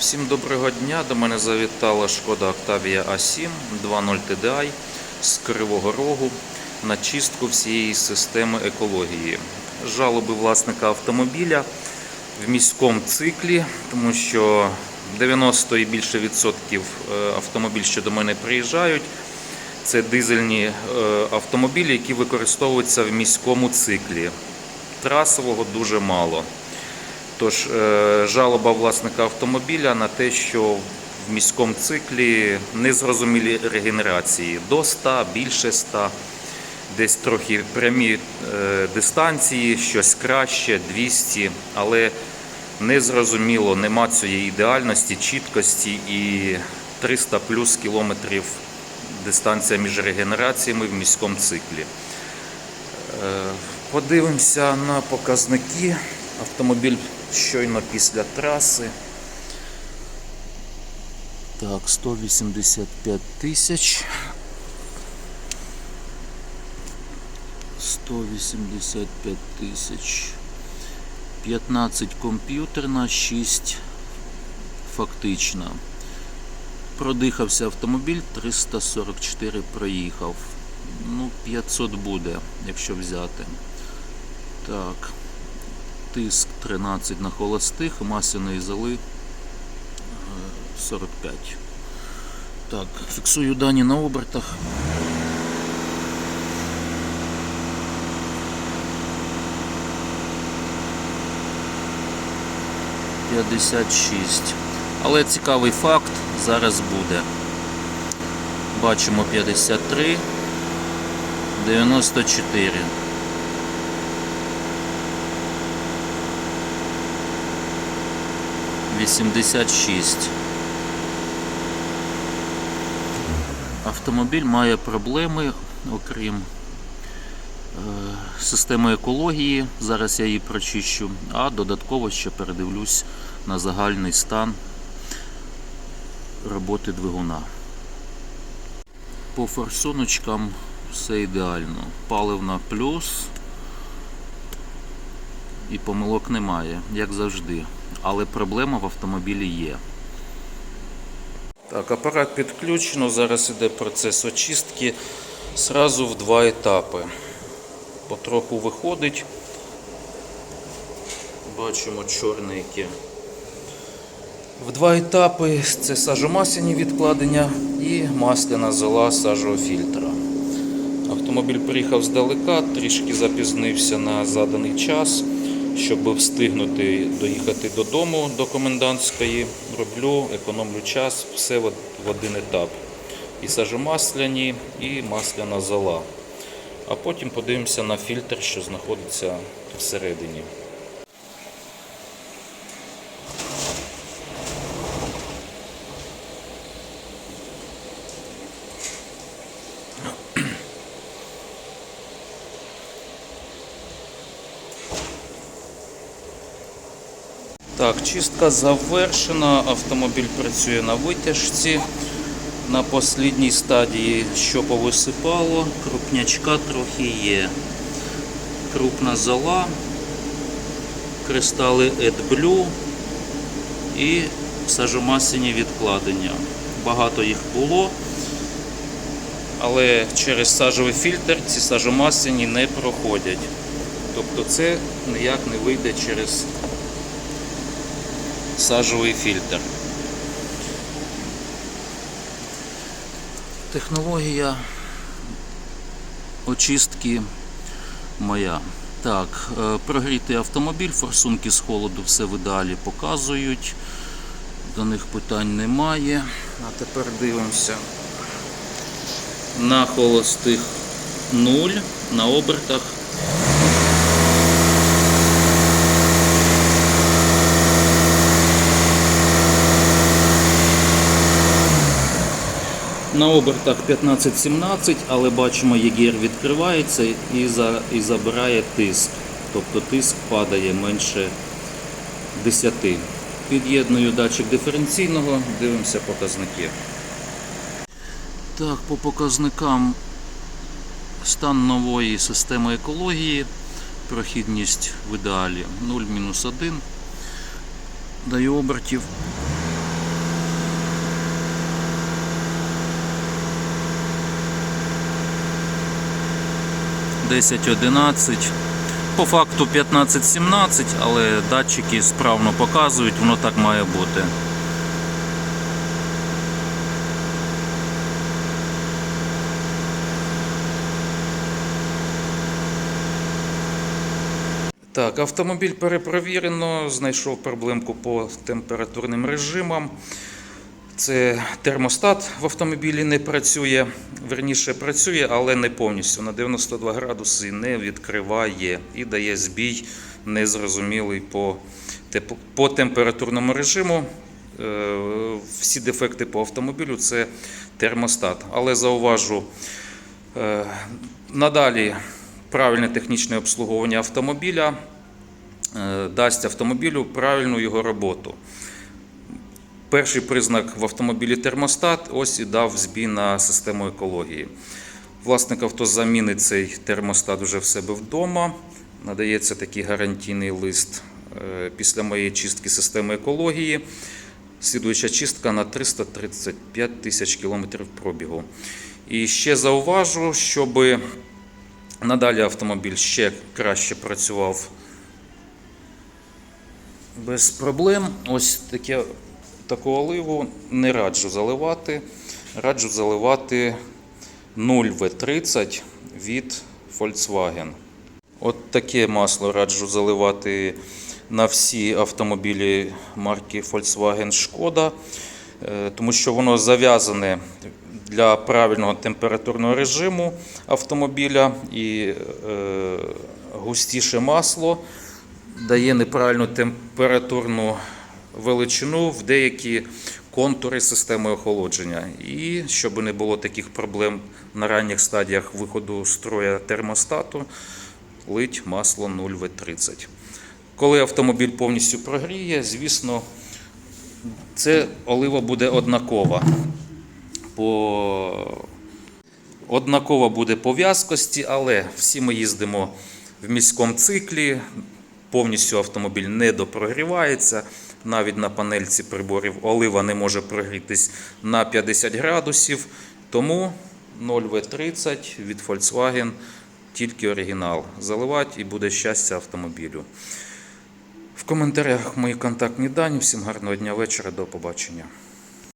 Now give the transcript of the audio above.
Всім доброго дня. До мене завітала шкода Octavia A7 2.0 TDI з Кривого Рогу на чистку всієї системи екології. Жалоби власника автомобіля в міському циклі, тому що 90 і більше відсотків е, автомобіль, що до мене приїжджають, це дизельні е, автомобілі, які використовуються в міському циклі. Трасового дуже мало. Тож е, жалоба власника автомобіля на те, що в міському циклі незрозумілі регенерації до 100, більше 100, десь трохи прямі е, дистанції, щось краще, 200, але незрозуміло, нема цієї ідеальності, чіткості і 300 плюс кілометрів дистанція між регенераціями в міському циклі. Е, Подивимося на показники. Автомобіль щойно після траси. Так, 185 тисяч. 185 тисяч. 15 комп'ютерна, 6 фактична. Продихався автомобіль, 344 проїхав. Ну, 500 буде, якщо взяти. Так. Тиск 13 на холостих, масляної золи е, 45. Так, фіксую дані на обертах. П'ятдесят шість. Але цікавий факт зараз буде. Бачимо 53, 94. Вісімдесят шість. Автомобіль має проблеми, окрім е, системи екології. Зараз я її прочищу, а додатково ще передивлюсь на загальний стан роботи двигуна. По форсуночкам все ідеально. Паливна плюс і помилок немає, як завжди. Але проблема в автомобілі є. Так, апарат підключено. Зараз іде процес очистки. Сразу в два етапи. Потроху виходить. Бачимо чорненьке. В два етапи це сажомасляні відкладення і масляна зола сажового фільтра. Автомобіль приїхав здалека, трішки запізнився на заданий час. Щоб встигнути доїхати додому до комендантської, роблю, економлю час, все в один етап. І сажомасляні, і масляна зола. А потім подивимося на фільтр, що знаходиться всередині. Так, чистка завершена. Автомобіль працює на витяжці. На послідній стадії, що повисипало, крупнячка трохи є. Крупна зола, кристали AdBlue і сажомасляні відкладення. Багато їх було, але через сажовий фільтр ці сажомасляні не проходять. Тобто це ніяк не вийде через сажовий фільтр. Технологія очистки моя. Так, е, прогрітий автомобіль, форсунки з холоду все в ідеалі показують. До них питань немає. А тепер дивимося. На холостих 0, на обертах На обертах 15-17, але бачимо, ЄГР відкривається і, за, і забирає тиск. Тобто тиск падає менше 10. Під'єдную датчик диференційного, дивимося показники. Так, по показникам стан нової системи екології, прохідність в ідеалі 0-1. Даю обертів 10-11. По факту 15-17, але датчики справно показують, воно так має бути. Так, автомобіль перепровірено, знайшов проблемку по температурним режимам. Це термостат в автомобілі не працює, верніше працює, але не повністю. На 92 градуси не відкриває і дає збій незрозумілий по, по температурному режиму. Е, Всі дефекти по автомобілю це термостат. Але зауважу, е, надалі правильне технічне обслуговування автомобіля е, дасть автомобілю правильну його роботу. Перший признак в автомобілі термостат ось і дав збій на систему екології. Власник авто замінить цей термостат вже в себе вдома. Надається такий гарантійний лист е, після моєї чистки системи екології. Слідуюча чистка на 335 тисяч кілометрів пробігу. І ще зауважу, щоб надалі автомобіль ще краще працював без проблем. Ось таке, таку оливу не раджу заливати. Раджу заливати 0В30 від Volkswagen. От таке масло раджу заливати на всі автомобілі марки Volkswagen Шкода, е, тому що воно зав'язане для правильного температурного режиму автомобіля і е, густіше масло дає неправильну температурну величину в деякі контури системи охолодження. І щоб не було таких проблем на ранніх стадіях виходу строя термостату, лить масло 0В30. Коли автомобіль повністю прогріє, звісно, це олива буде однакова. По... Однакова буде по в'язкості, але всі ми їздимо в міському циклі, повністю автомобіль не допрогрівається. Навіть на панельці приборів олива не може прогрітись на 50 градусів. Тому 0В30 від Volkswagen тільки оригінал. Заливати і буде щастя автомобілю. В коментарях мої контактні дані. Всім гарного дня вечора. До побачення.